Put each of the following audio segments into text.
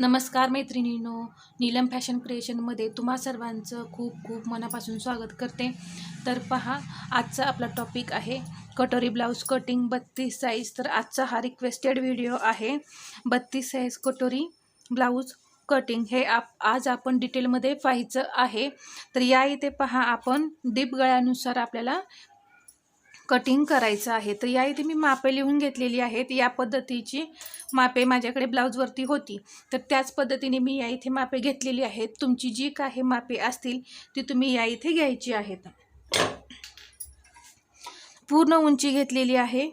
नमस्कार मैत्रिणींनो नीलम फॅशन क्रिएशनमध्ये तुम्हा सर्वांचं खूप खूप मनापासून स्वागत करते. तर पहा आजचा आपला टॉपिक आहे कटोरी ब्लाऊज कटिंग बत्तीस साईज तर आजचा हा रिक्वेस्टेड व्हिडिओ आहे बत्तीस साईज कटोरी ब्लाऊज कटिंग हे आप आज आपण डिटेलमध्ये पाहायचं आहे. तर या इथे पहा आपण डीप गळ्यानुसार आपल्याला कटिंग करायचं आहे. तर या इथे मी मापे लिहून घेतलेली आहेत. या पद्धतीची मापे माझ्याकडे ब्लाऊजवरती होती. तर त्याच पद्धतीने मी या इथे मापे घेतलेली आहेत. तुमची जी काही मापे असतील ती तुम्ही या इथे घ्यायची आहेत. पूर्ण उंची घेतलेली आहे.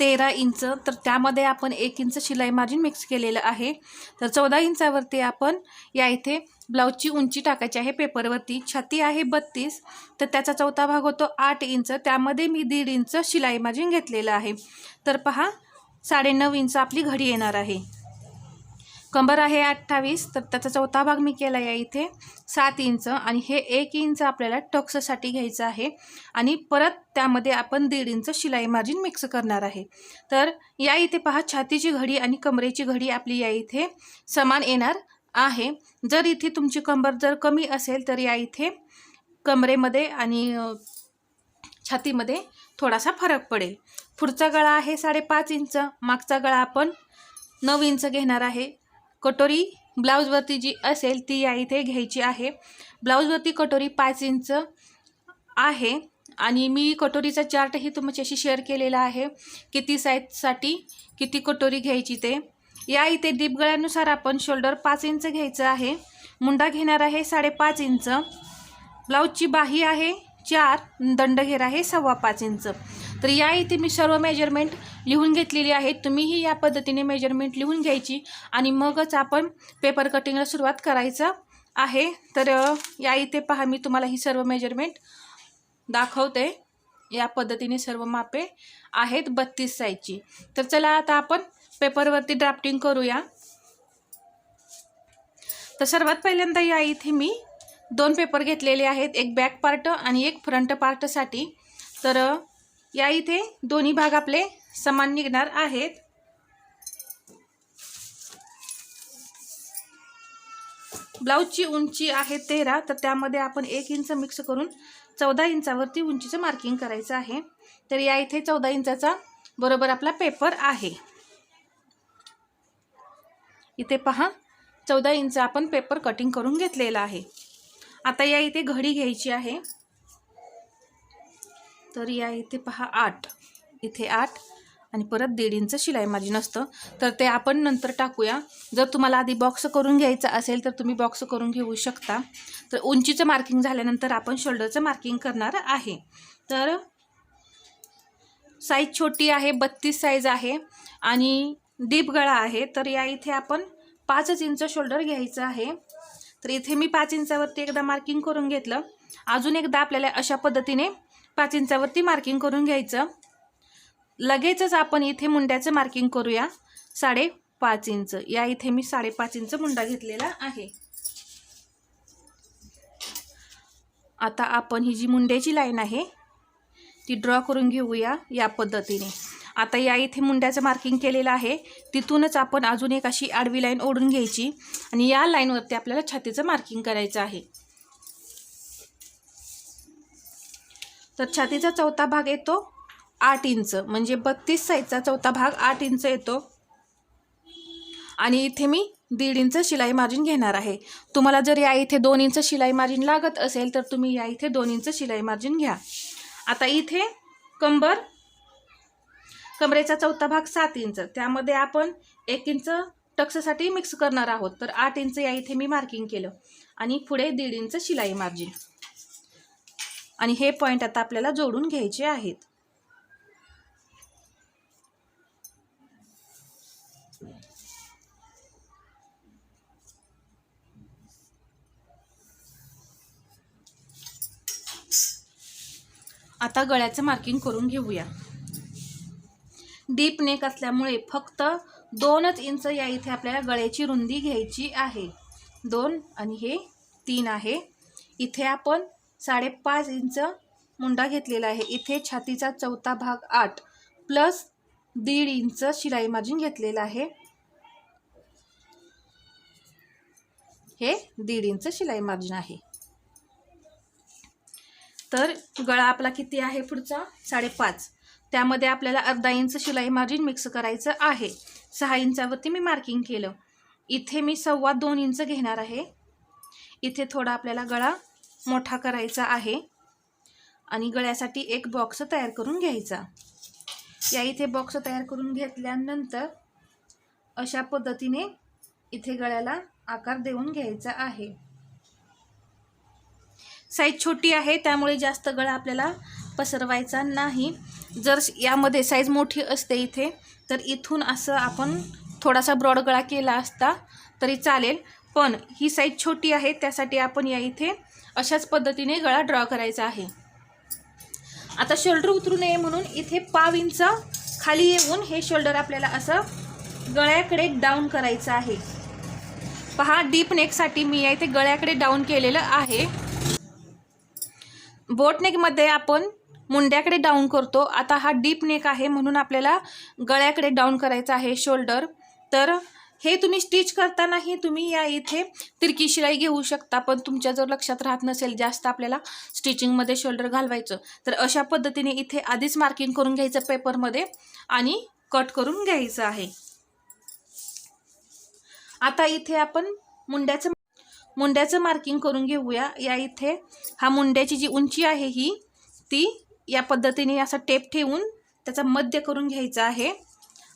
तेरा इंच तर त्यामध्ये आपण एक इंच शिलाई मार्जिन मिक्स केलेलं आहे. तर चौदा इंचावरती आपण या इथे ब्लाऊजची उंची टाकायची आहे पेपरवरती. छाती आहे बत्तीस तर त्याचा चौथा भाग होतो आठ इंच. त्यामध्ये मी दीड इंच शिलाई मार्जिन घेतलेलं आहे. तर पहा साडेनऊ इंच आपली घडी येणार आहे. कंबर आहे अठ्ठावीस तर त्याचा चौथा भाग मी केला या इथे. सात इंच आणि हे एक इंच आपल्याला टक्ससाठी घ्यायचं आहे. आणि परत त्यामध्ये आपण दीड इंच शिलाई मार्जिन मिक्स करणार आहे. तर या इथे पहा छातीची घडी आणि कमरेची घडी आपली या इथे समान येणार आहे. जर इथे तुमची कंबर जर कमी असेल तर या इथे कमरेमध्ये आणि छातीमध्ये थोडासा फरक पडेल. पुढचा गळा आहे साडेपाच इंच मागचा गळा आपण नऊ इंच घेणार आहे. कटोरी ब्लाऊजवरती जी असेल ती या इथे घ्यायची आहे. ब्लाऊजवरती कटोरी पाच इंच आहे आणि मी कटोरीचा चार्टही तुमच्याशी शेअर केलेला आहे. किती साईजसाठी किती कटोरी घ्यायची ते. या इथे डीप गळ्यानुसार आपण शोल्डर पाच इंच घ्यायचं आहे. मुंडा घेणार आहे साडेपाच इंच. ब्लाऊजची बाही आहे चार दंडघेर आहे सव्वा पाच इंच. तर या इथे मी सर्व मेजरमेंट लिहून घेतलेली आहे तुम्हीही या पद्धतीने मेजरमेंट लिहून घ्यायची आणि मगच आपण पेपर कटिंगला सुरुवात करायचं आहे. तर या इथे पहा मी तुम्हाला ही सर्व मेजरमेंट दाखवते. या पद्धतीने सर्व मापे आहेत बत्तीस साईजची. तर चला आता आपण पेपरवरती ड्राफ्टिंग करूया. तर सर्वात पहिल्यांदा या इथे मी दोन पेपर घेतलेले आहेत. एक बॅक पार्ट आणि एक फ्रंट पार्टसाठी तर या इथे दोन्ही भाग आपले समान निघणार आहेत. ब्लाऊजची उंची आहे तेरा तर त्यामध्ये आपण एक इंच मिक्स करून चौदा इंचावरती उंचीचं मार्किंग करायचं आहे. तर या इथे चौदा इंचाचा बरोबर आपला पेपर आहे. इथे पहा चौदा इंच आपण पेपर कटिंग करून घेतलेला आहे. आता या इथे घडी घ्यायची आहे. तर या इथे पहा आठ. इथे आठ आणि परत दीड इंच शिलाई मार्जिन असतं. तर ते आपण नंतर टाकूया. जर तुम्हाला आधी बॉक्स करून घ्यायचा असेल तर तुम्ही बॉक्स करून घेऊ शकता. तर उंचीचं मार्किंग झाल्यानंतर आपण शोल्डरचं मार्किंग करणार आहे. तर साईज छोटी आहे बत्तीस साईज आहे आणि डीप गळा आहे. तर या इथे आपण पाचच इंच शोल्डर घ्यायचं आहे. तर इथे मी पाच इंचावरती एकदा मार्किंग करून घेतलं. अजून एकदा आपल्याला अशा पद्धतीने पाच इंचावरती मार्किंग करून घ्यायचं. लगेचच आपण इथे मुंड्याचं मार्किंग करूया. साडेपाच इंच. या इथे मी साडेपाच इंच मुंडा घेतलेला आहे. आता आपण ही जी मुंड्याची लाईन आहे ती ड्रॉ करून घेऊया या पद्धतीने. आता या इथे मुंड्याचं मार्किंग केलेलं आहे. तिथूनच आपण अजून एक अशी आडवी लाईन ओढून घ्यायची आणि या लाईनवरती आपल्याला छातीचं मार्किंग करायचं आहे. तर छातीचा चौथा भाग येतो आठ इंच म्हणजे बत्तीस साईजचा चौथा भाग आठ इंच येतो. आणि इथे मी दीड इंच शिलाई मार्जिन घेणार आहे. तुम्हाला जर या इथे दोन इंच शिलाई मार्जिन लागत असेल तर तुम्ही या इथे दोन इंच शिलाई मार्जिन घ्या. आता इथे कंबर कमरेचा चौथा भाग सात इंच त्यामध्ये आपण एक इंच टक्ससाठी मिक्स करणार आहोत. तर आठ इंच या इथे मी मार्किंग केलं. आणि पुढे दीड इंच शिलाई मार्जिन. आणि हे पॉईंट आता आपल्याला जोडून घ्यायचे आहेत. आता गळ्याचं मार्किंग करून घेऊया. डीप नेक असल्यामुळे फक्त दोनच इंच या इथे आपल्याला गळ्याची रुंदी घ्यायची आहे. दोन आणि हे तीन आहे. इथे आपण साडेपाच इंच मुंडा घेतलेला आहे. इथे छातीचा चौथा भाग आठ प्लस दीड इंच शिलाई मार्जिन घेतलेलं आहे. हे दीड इंच शिलाई मार्जिन आहे. तर गळा आपला किती आहे पुढचा? साडेपाच. त्यामध्ये आपल्याला अर्धा इंच शिलाई मार्जिन मिक्स करायचं आहे. सहा इंचावरती मी मार्किंग केलं. इथे मी सव्वा दोन इंच घेणार आहे. इथे थोडा आपल्याला गळा मोठा करायचा आहे. आणि गळ्यासाठी एक बॉक्स तयार करून घ्यायचा. या इथे बॉक्स तयार करून घेतल्यानंतर अशा पद्धतीने इथे गळ्याला आकार देऊन घ्यायचा आहे. साईज छोटी आहे त्यामुळे जास्त गळा आपल्याला पसरवायचा नाही. जर यामध्ये साईज मोठी असते इथे तर इथून असं आपण थोडासा ब्रॉड गळा केला असता तरी चालेल. पण ही साईज छोटी आहे त्यासाठी आपण या इथे अशाच पद्धतीने गळा ड्रॉ करायचा आहे. आता शोल्डर उतरू नये म्हणून इथे पाव इंच खाली येऊन हे शोल्डर आपल्याला असं गळ्याकडे डाऊन करायचं आहे. पहा डीप नेकसाठी मी इथे गळ्याकडे डाऊन केलेलं आहे. बोट नेकमध्ये आपण मुंड्याकडे डाऊन करतो. आता हा डीप नेक आहे म्हणून आपल्याला गळ्याकडे डाऊन करायचा आहे शोल्डर तर हे तुम्ही स्टिच करतानाही तुम्ही या इथे तिरकी शिलाई घेऊ शकता पण तुमच्या जर लक्षात राहत नसेल जास्त आपल्याला स्टिचिंगमध्ये शोल्डर घालवायचं तर अशा पद्धतीने इथे आधीच मार्किंग करून घ्यायचं पेपरमध्ये आणि कट करून घ्यायचं आहे. आता इथे आपण मुंड्याचं मुंड्याचं मार्किंग करून घेऊया. या इथे हा मुंड्याची जी उंची आहे ही ती या पद्धतीने असा टेप ठेवून त्याचा मध्य करून घ्यायचा आहे.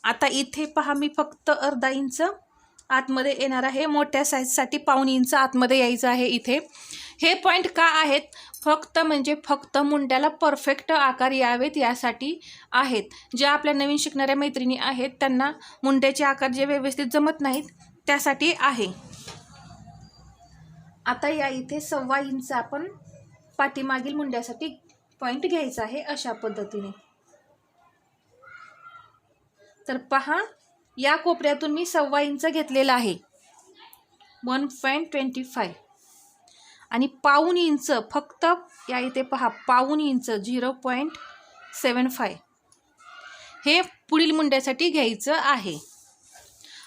आता इथे पहा मी फक्त अर्धा इंच आतमध्ये येणार आहे. मोठ्या साईजसाठी पाऊण इंच आतमध्ये यायचं आहे इथे. हे पॉईंट का आहेत? फक्त म्हणजे फक्त मुंड्याला परफेक्ट आकार यावेत यासाठी आहेत. ज्या आपल्या नवीन शिकणाऱ्या मैत्रिणी आहेत त्यांना मुंड्याचे आकार जे व्यवस्थित जमत नाहीत त्यासाठी आहे. आता या इथे सव्वा इंच आपण पाठीमागील मुंड्यासाठी पॉईंट घ्यायचा आहे अशा पद्धतीने. तर पहा या कोपऱ्यातून मी सव्वा इंच घेतलेला आहे. वन पॉईंट ट्वेंटी फाय आणि पाऊन इंच फक्त या इथे पहा पाऊन inch zero point seven five हे पुढील मुंड्यासाठी घ्यायचं आहे.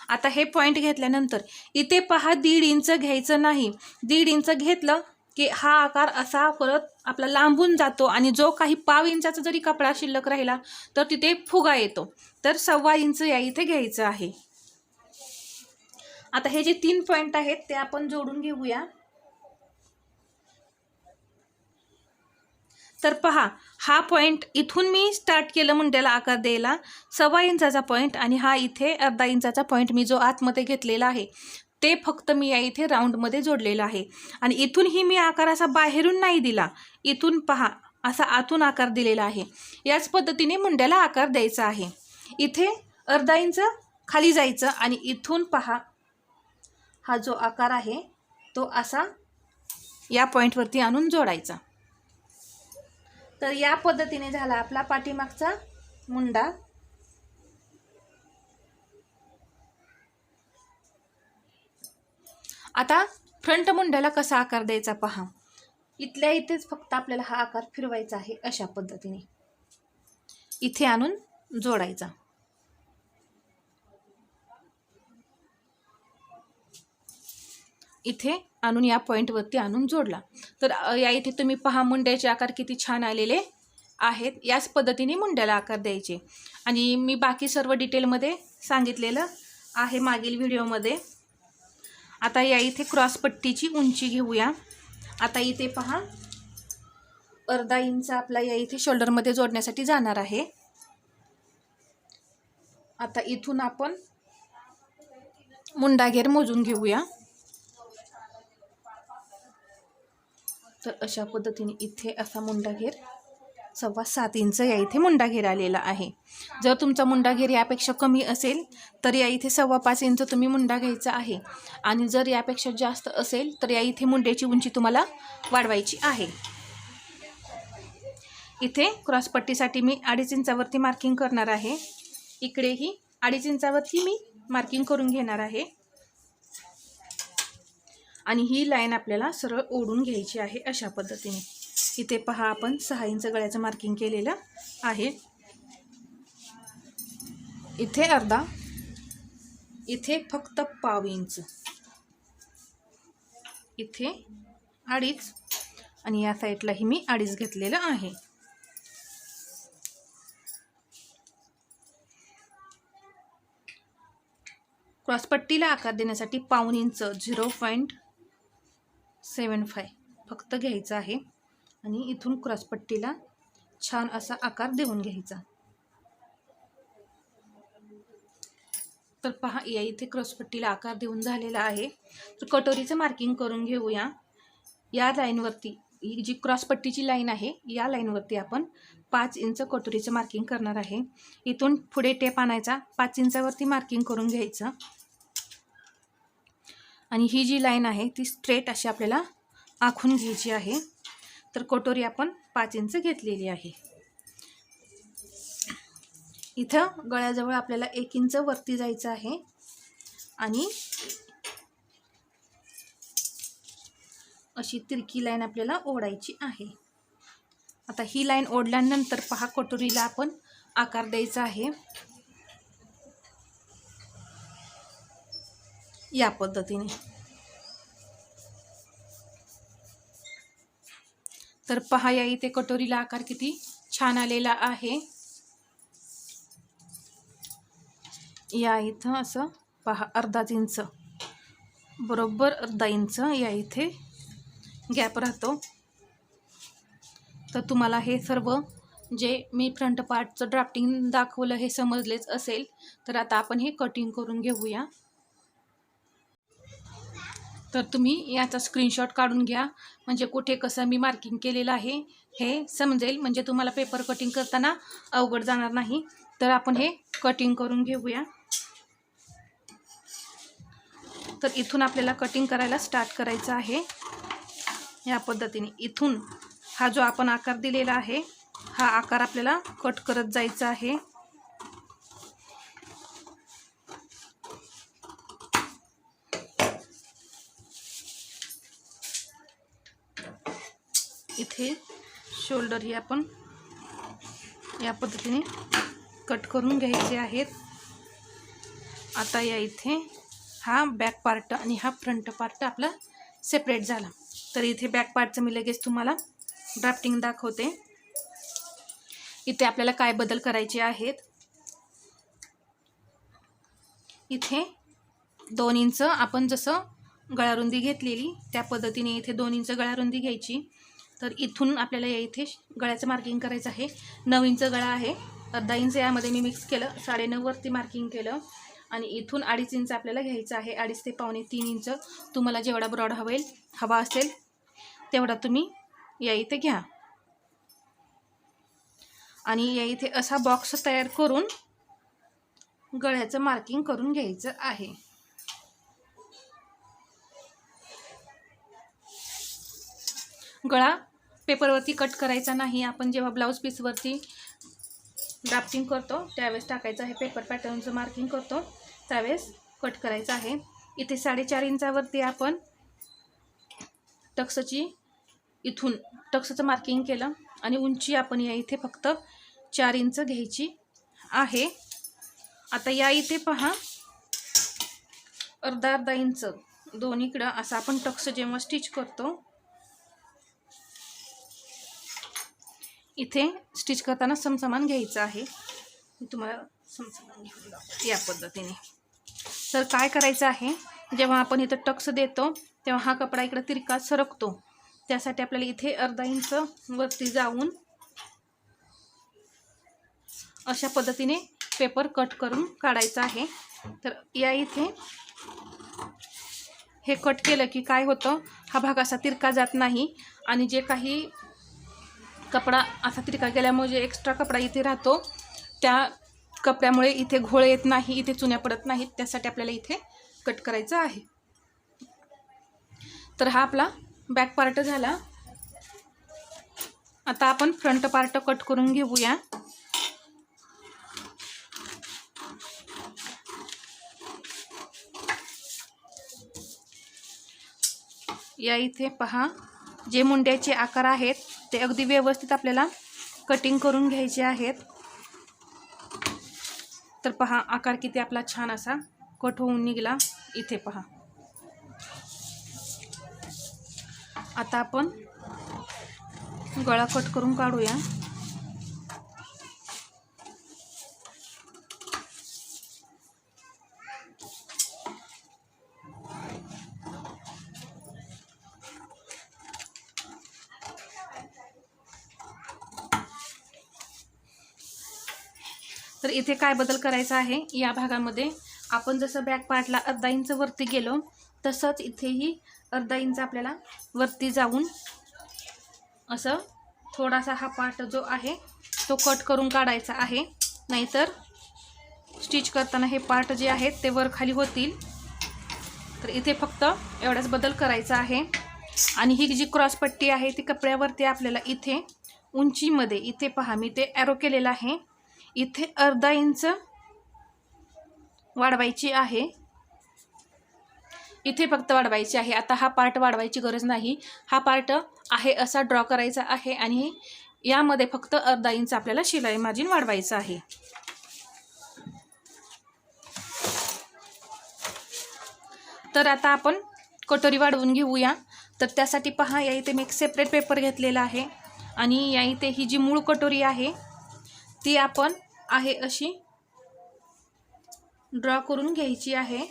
आता हे पॉईंट घेतल्यानंतर इथे पहा दीड इंच घ्यायचं नाही. दीड इंच घेतलं की हा आकार असा परत आपला लांबून जातो आणि जो काही पाव इंचाचा जरी कपडा शिल्लक राहिला तर तिथे फुगा येतो. तर सव्वा इंच या इथे घ्यायचं आहे. आता हे जे तीन पॉईंट आहेत ते आपण जोडून घेऊया. तर पहा हा पॉईंट इथून मी स्टार्ट केलं मुंड्याला आकार द्यायला. सव्वा इंचाचा पॉईंट आणि हा इथे अर्धा इंचाचा पॉईंट मी जो आतमध्ये घेतलेला आहे. ते फक्त मी या इथे राऊंडमध्ये जोडलेलं आहे. आणि इथूनही मी आकार असा बाहेरून नाही दिला. इथून पहा असा आतून आकार दिलेला आहे. याच पद्धतीने मुंड्याला आकार द्यायचा आहे. इथे अर्धा इंच खाली जायचं आणि इथून पहा हा जो आकार आहे तो असा या पॉईंटवरती आणून जोडायचा. तर या पद्धतीने झाला आपला पाठीमागचा मुंडा. आता फ्रंट मुंड्याला कसा आकार द्यायचा पहा. इथल्या इथेच फक्त आपल्याला हा आकार फिरवायचा आहे अशा पद्धतीने. इथे आणून जोडायचा. इथे आणून या पॉईंटवरती आणून जोडला. तर या इथे तुम्ही पहा मुंड्याचे आकार किती छान आलेले आहेत. याच पद्धतीने मुंड्याला आकार द्यायचे. आणि मी बाकी सर्व डिटेलमध्ये सांगितलेलं आहे मागील व्हिडिओमध्ये आता या इथे क्रॉसपट्टीची उंची घेऊया. आता इथे पहा. अर्धा इंच आपला या इथे शोल्डरमध्ये जोडण्यासाठी जाणार आहे. आता इथून आपण मुंडाघेर मोजून घेऊया. तर अशा पद्धतीने इथे असा मुंडाघेर सव्वा सात इंच या इथे मुंडाघेर आलेला आहे. जर तुमचा मुंडाघेर यापेक्षा कमी असेल तर या इथे सव्वा पाच इंच तुम्ही मुंडा घ्यायचा आहे. आणि जर यापेक्षा जास्त असेल तर या इथे मुंड्याची उंची तुम्हाला वाढवायची आहे. इथे क्रॉसपट्टीसाठी मी अडीच इंचावरती मार्किंग करणार आहे. इकडेही अडीच इंचावरती मी मार्किंग करून घेणार आहे. आणि ही लाईन आपल्याला सरळ ओढून घ्यायची आहे अशा पद्धतीने. इथे पहा आपण सहा इंच गळ्याचं मार्किंग केलेलं आहे. इथे अर्धा इथे फक्त पाव इंच. इथे अडीच आणि या साईडलाही मी अडीच घेतलेलं आहे. क्रॉसपट्टीला आकार देण्यासाठी पाऊन inch zero point seven five फक्त घ्यायचं आहे. आणि इथून क्रॉसपट्टीला छान असा आकार देऊन घ्यायचा. तर पहा या इथे क्रॉसपट्टीला आकार देऊन झालेला आहे. तर कटोरीचं मार्किंग करून घेऊया. या लाईनवरती ही जी क्रॉसपट्टीची लाईन आहे या लाईनवरती आपण पाच इंच कटोरीचं मार्किंग करणार आहे. इथून पुढे टेप आणायचा पाच इंचावरती मार्किंग करून घ्यायचं. आणि ही जी लाईन आहे ती स्ट्रेट अशी आपल्याला आखून घ्यायची आहे. तर कटोरी आपण पाच इंच घेतलेली आहे. इथं गळ्याजवळ आपल्याला एक इंच वरती जायचं आहे. आणि अशी तिरकी लाईन आपल्याला ओढायची आहे. आता ही लाईन ओढल्यानंतर पहा कटोरीला आपण आकार द्यायचा आहे. या पद्धतीने. तर पहा या इथे कटोरीला आकार किती छान आलेला आहे. या इथं असं पहा अर्धाच इंच. बरोबर अर्धा इंच या इथे गॅप राहतो. तर तुम्हाला हे सर्व जे मी फ्रंट पार्टचं ड्राफ्टिंग दाखवलं हे समजलेच असेल. तर आता आपण हे कटिंग करून घेऊया. तर तुम्ही याचा स्क्रीनशॉट काढून घ्या. म्हणजे कुठे कसं मी मार्किंग केलेलं आहे हे समजेल. म्हणजे तुम्हाला पेपर कटिंग करताना अवघड जाणार नाही. तर आपण हे कटिंग करून घेऊया. तर इथून आपल्याला कटिंग करायला स्टार्ट करायचं आहे. या पद्धतीने इथून हा जो आपण आकार दिलेला आहे हा आकार आपल्याला कट करत जायचा आहे. हे शोल्डर ही आपण या पद्धतीने कट करून घ्यायचे आहेत. आता या इथे हा बॅक पार्ट आणि हा फ्रंट पार्ट आपला सेपरेट झाला. तर इथे बॅक पार्टचं मी लगेच तुम्हाला ड्राफ्टिंग दाखवते. इथे आपल्याला काय बदल करायचे आहेत? इथे दोन इंच आपण जसं गळारुंदी घेतलेली त्या पद्धतीने इथे दोन इंच गळारुंदी घ्यायची. तर इथून आपल्याला या इथे गळ्याचं मार्किंग करायचं आहे. नऊ इंच गळा आहे. अर्धा इंच यामध्ये मी मिक्स केलं. साडेनऊवरती मार्किंग केलं. आणि इथून अडीच इंच आपल्याला घ्यायचं आहे. अडीच ते पावणे तीन इंच. तुम्हाला जेवढा ब्रॉड हवेल हवा असेल तेवढा तुम्ही या इथे घ्या. आणि या इथे असा बॉक्स तयार करून गळ्याचं मार्किंग करून घ्यायचं आहे. गळा पेपरवरती कट करायचा नाही. आपण जेव्हा ब्लाऊज पीसवरती ड्राफ्टिंग करतो त्यावेळेस टाकायचं आहे पेपर पॅटर्नचं मार्किंग करतो. त्यावेळेस कट करायचं आहे. इथे साडेचार इंचावरती आपण टक्सची इथून टक्सचं मार्किंग केलं आणि उंची आपण या इथे फक्त चार इंच घ्यायची आहे. आता या इथे पहा. अर्धा अर्धा इंच दोन्हीकडं असं आपण टक्स जेव्हा स्टिच करतो इथे स्टिच करताना समसमान घ्यायचं आहे. मी तुम्हाला समसमान घेऊन या पद्धतीने. तर काय करायचं आहे? जेव्हा आपण इथं टक्स देतो तेव्हा हा कपडा इकडं तिरका सरकतो. त्यासाठी आपल्याला इथे अर्धा इंच वरती जाऊन अशा पद्धतीने पेपर कट करून काढायचा आहे. तर या इथे हे कट केलं की काय होतं? हा भाग असा तिरका जात नाही आणि जे काही कपडा असा तिरका गेल्यामुळे जे एक्स्ट्रा कपडा इथे राहतो त्या कपड्यामुळे इथे घोळ येत नाही इथे चुन्या पडत नाहीत त्यासाठी आपल्याला इथे कट करायचं आहे. तर हा आपला बॅक पार्ट झाला. आता आपण फ्रंट पार्ट कट करून घेऊया. या इथे पहा जे मुंड्याचे आकार आहेत ते अगदी व्यवस्थित आपल्याला कटिंग करून घ्यायचे आहेत. तर पहा आकार किती आपला छान असा कट होऊन निघला. इथे पहा. आता आपण गळा कट करून काढूया. तर इथे काय बदल करायचा आहे? या भागामध्ये आपण जसं बॅक पार्टला अर्धा इंच वरती गेलो तसंच इथेही अर्धा इंच आपल्याला वरती जाऊन असं थोडासा हा पार्ट जो आहे तो कट करून काढायचा आहे. नाहीतर स्टिच करताना हे पार्ट जे आहेत ते वर खाली होतील. तर इथे फक्त एवढाच बदल करायचा आहे. आणि ही जी क्रॉस पट्टी आहे ती कपड्यावरती आपल्याला इथे उंचीमध्ये इथे पहा मी ते ॲरो केलेलं आहे. इथे अर्धा इंच वाढवायची आहे. इथे फक्त वाढवायची आहे. आता हा पार्ट वाढवायची गरज नाही. हा पार्ट आहे असा ड्रॉ करायचा आहे आणि यामध्ये फक्त अर्धा इंच आपल्याला शिलाई मार्जिन वाढवायचं आहे. तर आता आपण कटोरी वाढवून घेऊया. तर त्यासाठी पहा या इथे मी एक सेपरेट पेपर घेतलेला आहे. आणि या इथे ही जी मूळ कटोरी आहे ती आपण आहे अशी ड्रॉ करून घ्यायची आहे.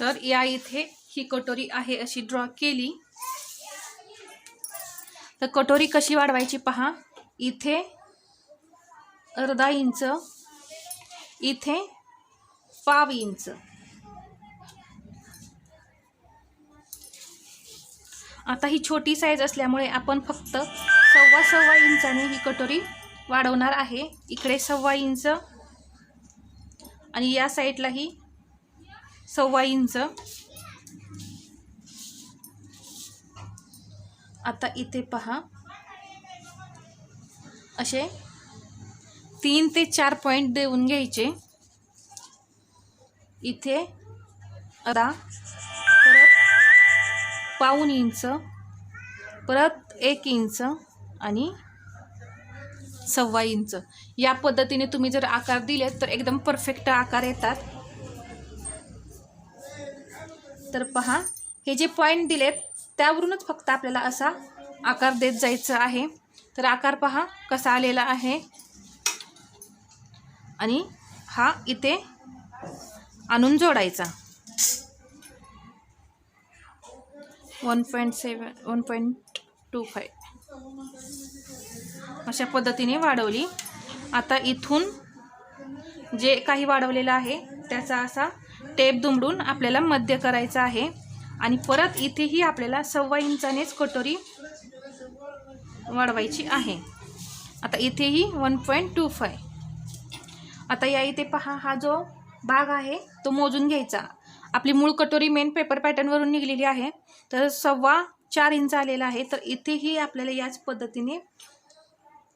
तर या इथे ही कटोरी आहे अशी ड्रॉ केली. तर कटोरी कशी वाढवायची पहा. इथे अर्धा इंच इथे पाव इंच. आता ही छोटी साईज असल्यामुळे आपण फक्त सव्वा सव्वा इंचाने ही कटोरी वाढवणार आहे. इकडे सव्वा इंच आणि या साईडलाही सव्वा इंच. आता इथे पहा. असे तीन ते चार पॉईंट देऊन घ्यायचे. इथे अरा परत पाऊन इंच परत एक इंच आणि सव्वा इंच. या पद्धतीने तुम्ही जर आकार दिलेत तर एकदम परफेक्ट आकार येतात. तर पहा हे जे पॉईंट दिलेत त्यावरूनच फक्त आपल्याला असा आकार देत जायचं आहे. तर आकार पहा कसा आलेला आहे. आणि हा इथे आणून जोडायचा. One point seven one point two five अशा पद्धतीने वाढवली. आता इथून जे काही वाढवलेलं आहे त्याचा असा टेप दुमडून आपल्याला मध्य करायचा आहे. आणि परत इथेही आपल्याला सव्वा इंचानेच कटोरी वाढवायची आहे. आता इथेही वन पॉईंट टू फाय आता या इथे पहा हा जो भाग आहे तो मोजून घ्यायचा. आपली मूळ कटोरी मेन पेपर पॅटर्नवरून निघलेली आहे. तर सव्वा चार इंच आलेला आहे. तर इथेही आपल्याला याच पद्धतीने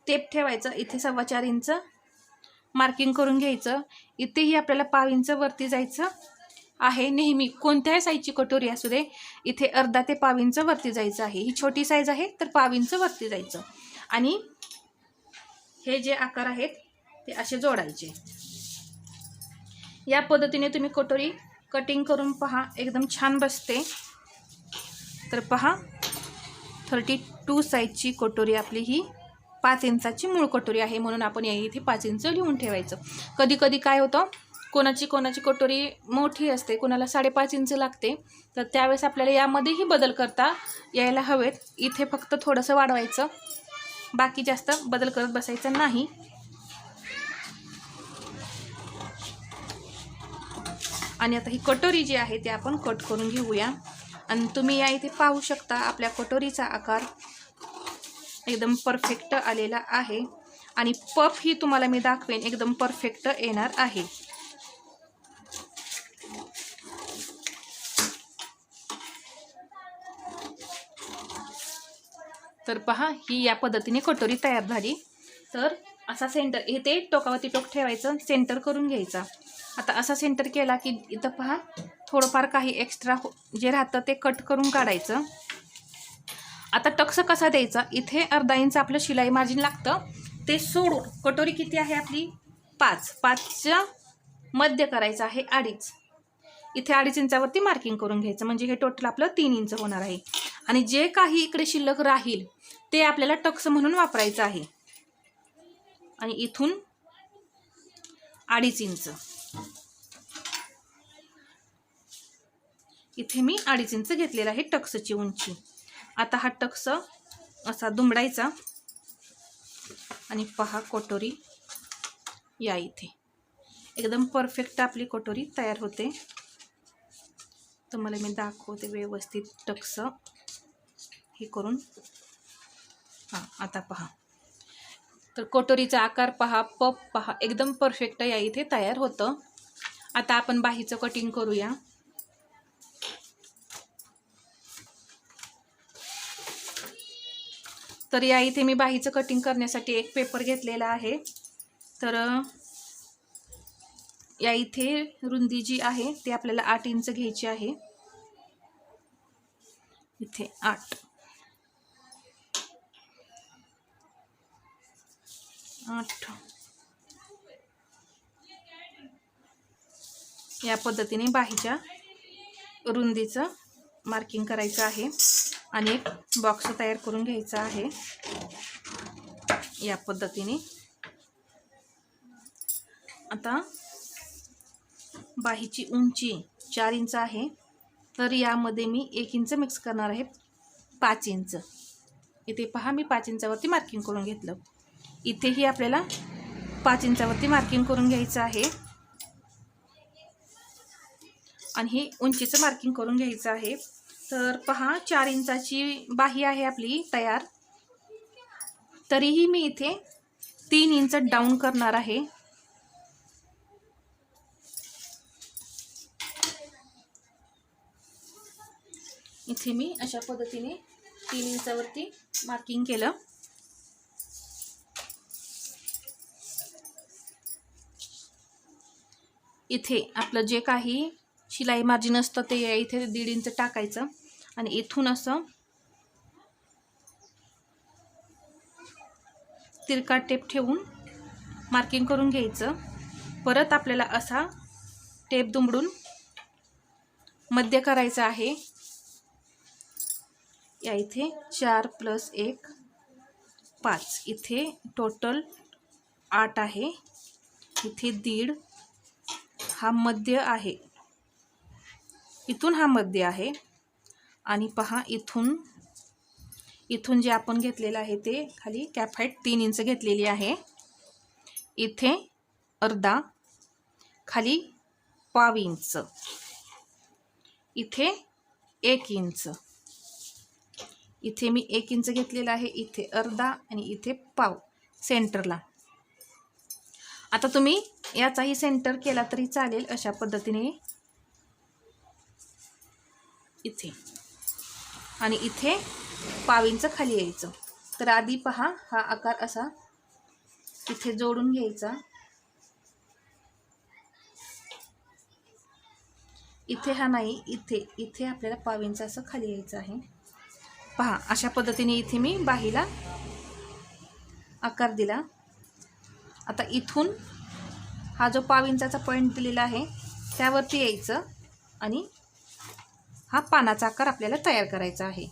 टेप ठेवायचं. इथे सव्वा चार इंच मार्किंग करून घ्यायचं. इथेही आपल्याला पाव इंच वरती जायचं आहे. नेहमी कोणत्याही साईजची कटोरी असू दे इथे अर्धा ते पाव इंच वरती जायचं आहे. ही छोटी साईज आहे तर पाव इंच वरती जायचं. आणि हे जे आकार आहेत ते असे जोडायचे. या पद्धतीने तुम्ही कटोरी कटिंग करून पहा एकदम छान बसते. तर पहा थर्टी टू साईजची कटोरी आपली ही पाच इंचाची मूळ कटोरी आहे म्हणून आपण या इथे पाच इंच लिहून ठेवायचं. कधी कधी काय होतं कोणाची कोणाची कटोरी मोठी असते कोणाला साडेपाच इंच लागते तर त्यावेळेस आपल्याला यामध्येही बदल करता यायला हवेत. इथे फक्त थोडंसं वाढवायचं. बाकी जास्त बदल करत बसायचं नाही. आणि आता ही कटोरी जी आहे ती आपण कट करून घेऊया. आणि तुम्ही या इथे पाहू शकता आपल्या कटोरीचा आकार एकदम परफेक्ट आलेला आहे. आणि पफ ही तुम्हाला मी दाखवेन एकदम परफेक्ट येणार आहे. तर पहा ही या पद्धतीने कटोरी तयार झाली. तर असा सेंटर इथे टोकावरती टोक ठेवायचं सेंटर करून घ्यायचा. आता असा सेंटर केला की इथं पहा थोडंफार काही एक्स्ट्रा हो- जे राहतं ते कट करून काढायचं. आता टक्स कसा द्यायचा? इथे अर्धा इंच आपलं शिलाई मार्जिन लागतं. ते सोडून कटोरी किती आहे आपली? पाच. पाचच्या मध्य करायचं आहे अडीच. इथे अडीच इंचावरती मार्किंग करून घ्यायचं. म्हणजे हे टोटल आपलं तीन इंच होणार आहे. आणि जे काही इकडे शिल्लक राहील ते आपल्याला टक्स म्हणून वापरायचं आहे. आणि इथून अडीच इंच. इथे मी अडीच इंच घेतलेला आहे टक्सची उंची. आता हा टक्स असा दुमडायचा. आणि पहा कटोरी या इथे. एकदम परफेक्ट आपली कटोरी तयार होते. तुम्हाला मी दाखवते व्यवस्थित टक्स हे करून. हां आता पहा. तर कटोरीचा आकार पहा पप पहा एकदम परफेक्ट या इथे तयार होतं. आता आपण बाहीचं कटिंग करूया. तर या इथे मी बाहीचं कटिंग करण्यासाठी एक पेपर घेतलेला आहे. तर या इथे रुंदी जी आहे ती आपल्याला आठ इंच घ्यायची आहे. इथे आठ. आठ. या पद्धतीने बाहीच्या रुंदीचं मार्किंग करायचं आहे. आणि एक बॉक्स तयार करून घ्यायचा आहे. या पद्धतीने. आता बाहीची उंची चार इंच आहे. तर यामध्ये मी एक इंच मिक्स करणार आहे. पाच इंच. इथे पहा मी पाच इंचावरती मार्किंग करून घेतलं. इथेही आपल्याला पाच इंचावरती मार्किंग करून घ्यायचं आहे. आणि हे उंचीचं मार्किंग करून घ्यायचं आहे. तर पहा चार इंचाची बाही आहे आपली तयार. तरीही मी इथे तीन इंच डाऊन करणार आहे. इथे मी अशा पद्धतीने तीन इंचावरती मार्किंग केलं. इथे आपलं जे काही शिलाई मार्जिन असतं ते इथे दीड इंच टाकायचं. आणि इथून असं तिरका टेप ठेवून मार्किंग करून घ्यायचं. परत आपल्याला असा टेप दुमडून मध्य करायचं आहे. या इथे चार प्लस एक पाच. इथे टोटल आठ आहे. इथे दीड हा मध्य आहे. इथून हा मध्य आहे. आणि पहा इथून इथून जे आपण घेतलेलं आहे ते खाली कॅप हाईट तीन इंच घेतलेली आहे. इथे अर्धा खाली पाव इंच इथे एक इंच इथे मी एक इंच घेतलेला आहे इथे अर्धा आणि इथे पाव सेंटरला आता तुम्ही याचाही सेंटर केला तरी चालेल अशा पद्धतीने. इथे. आणि इथे पावींचं खाली यायचं. तर आधी पहा हा आकार असा इथे जोडून घ्यायचा. इथे हा नाही इथे इथे आपल्याला पाव असं खाली यायचं आहे. पहा अशा पद्धतीने इथे मी बाहीला आकार दिला. आता इथून हा जो पाव इंचाचा पॉईंट दिलेला आहे त्यावरती यायचं आणि हा पानाचा आकार आपल्याला तयार करायचा आहे.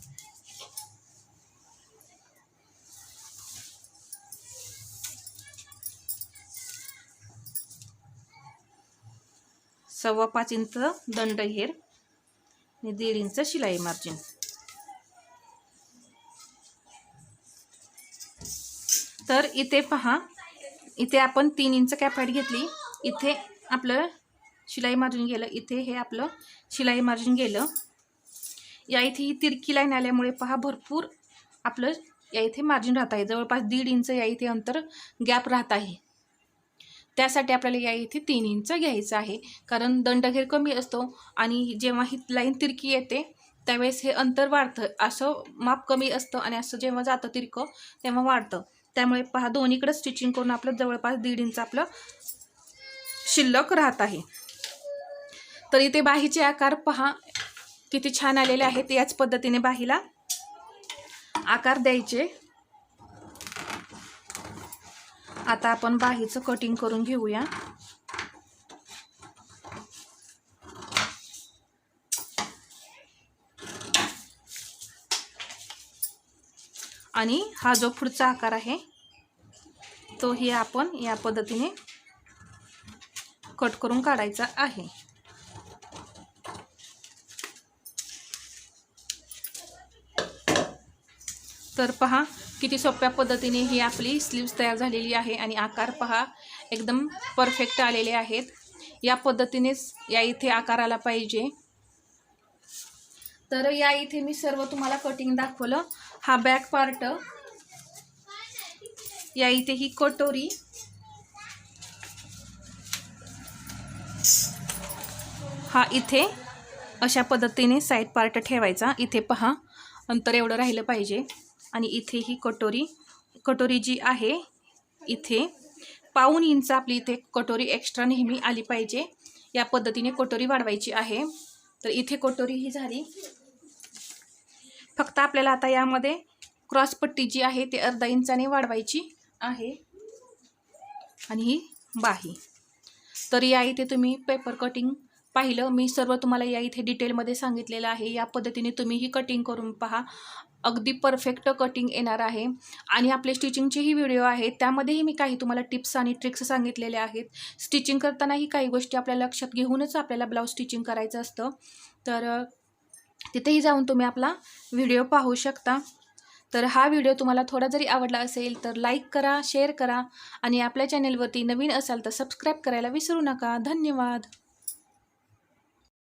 सव्वा पाच इंच दंड घेर आणि दीड इंच शिलाई मार्जिन. तर इथे पहा इथे आपण तीन इंच कॅपॅट घेतली. इथे आपलं शिलाई मार्जिन गेलं इथे हे आपलं शिलाई मार्जिन गेलं. या इथे ही तिरकी लाईन आल्यामुळे पहा भरपूर आपलं या इथे मार्जिन राहत आहे. जवळपास दीड इंच या इथे अंतर गॅप राहत आहे. त्यासाठी आपल्याला या इथे तीन इंच घ्यायचं आहे. कारण दंडघेर कमी असतो आणि जेव्हा ही लाईन तिरकी येते त्यावेळेस हे अंतर वाढतं. असं माप कमी असतं आणि असं जेव्हा जातं तिरकं तेव्हा वाढतं. त्यामुळे पहा दोन्हीकडं स्टिचिंग करून आपलं जवळपास दीड इंच आपलं शिल्लक राहत आहे. तर इथे बाहीचे आकार पहा किती छान आलेले आहेत याच पद्धतीने बाहीला. आकार द्यायचे. आता आपण बाहीचं कटिंग करून घेऊया. आणि हा जो पुढचा आकार आहे तोही आपण या पद्धतीने कट करून काढायचा आहे. तर पहा किती सोप्या पद्धतीने ही आपली स्लीव्स तयार झालेली आहे आणि आकार पहा एकदम परफेक्ट आलेले आहेत. या पद्धतीनेच या इथे आकार आला पाहिजे. तर या इथे मी सर्व तुम्हाला कटिंग दाखवलं. हा बॅक पार्ट या इथे ही कटोरी. हा इथे अशा पद्धतीने साईड पार्ट ठेवायचा. इथे पहा अंतर एवढं राहिलं पाहिजे. आणि इथे ही कटोरी कटोरी जी आहे इथे पाऊन इंच आपली इथे कटोरी एक्स्ट्रा नेहमी आली पाहिजे. या पद्धतीने कटोरी वाढवायची आहे. तर इथे कटोरी ही झाली. फक्त आपल्याला आता यामध्ये क्रॉसपट्टी जी आहे ती अर्धा इंचाने वाढवायची आहे. आणि ही बाही. तर या इथे तुम्ही पेपर कटिंग पाहिलं. मी सर्व तुम्हाला या इथे डिटेलमध्ये सांगितलेलं आहे. या पद्धतीने तुम्ही ही कटिंग करून पहा. अगदी परफेक्ट कटिंग येणार आहे. आणि आपले स्टिचिंगचेही व्हिडिओ आहेत. त्यामध्येही मी काही तुम्हाला टिप्स आणि ट्रिक्स सांगितलेले आहेत. स्टिचिंग करतानाही काही गोष्टी आपल्या लक्षात घेऊनच आपल्याला ब्लाऊज स्टिचिंग करायचं असतं. तर तिथेही जाऊन तुम्ही आपला व्हिडिओ पाहू शकता. तर हा व्हिडिओ तुम्हाला थोडा जरी आवडला असेल तर लाईक करा शेअर करा. आणि आपल्या चॅनेलवरती नवीन असाल तर सबस्क्राईब करायला विसरू नका. धन्यवाद.